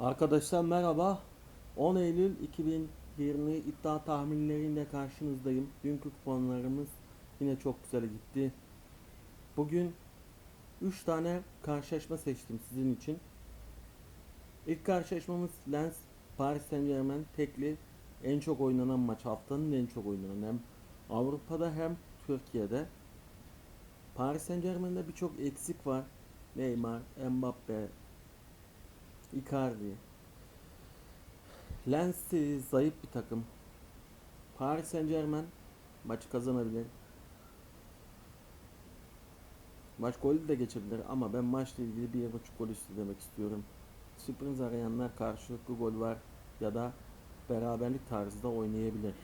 Arkadaşlar merhaba. 10 Eylül 2020 iddia tahminleriyle karşınızdayım. Dünkü kuponlarımız yine çok güzel gitti. Bugün 3 tane karşılaşma seçtim sizin için. İlk karşılaşmamız Lens Paris Saint Germain tekli en çok oynanan maç haftanın en çok oynanan hem Avrupa'da hem Türkiye'de. Paris Saint Germain'de birçok eksik var. Neymar, Mbappe, Icardi. Lens zayıf bir takım. Paris Saint Germain maçı kazanabilir. Maç golü de geçebilir ama ben maçla ilgili bir buçuk gol üstü demek istiyorum. Sürpriz arayanlar karşılıklı gol var ya da beraberlik tarzında oynayabilir.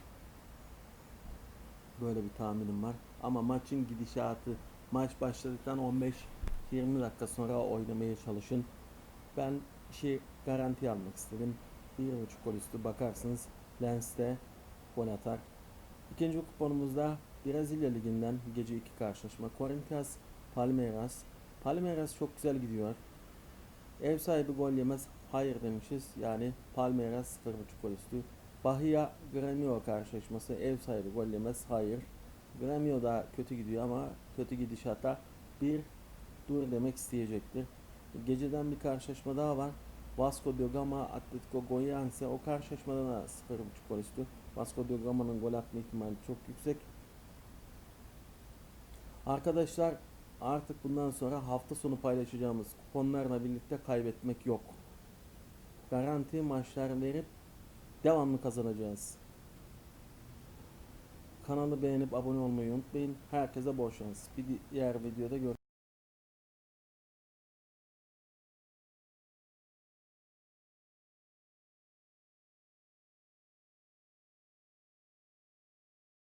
Böyle bir tahminim var. Ama maçın gidişatı maç başladıktan 15-20 dakika sonra oynamaya çalışın. Ben işi garanti almak istedim. 1.5 gol üstü bakarsınız Lens'te gol atar. İkinci kuponumuzda Brezilya Ligi'nden gece 2 karşılaşma. Corinthians Palmeiras. Palmeiras çok güzel gidiyor. Ev sahibi gol yemez. Hayır demişiz. Yani Palmeiras 0.5 gol üstü. Bahia Gremio karşılaşması. Ev sahibi gol yemez. Hayır. Gremio da kötü gidiyor ama kötü gidişata bir dur demek isteyecektir. Geceden bir karşılaşma daha var. Vasco da Gama Atletico Goianiense o karşılaşmada da 0.5 gol üstü. Vasco da Gama'nın gol atma ihtimali çok yüksek. Arkadaşlar artık bundan sonra hafta sonu paylaşacağımız kuponlarla birlikte kaybetmek yok. Garanti maçlar verip devamlı kazanacağız. Kanalı beğenip abone olmayı unutmayın. Herkese bol şans. Bir diğer videoda görüşürüz.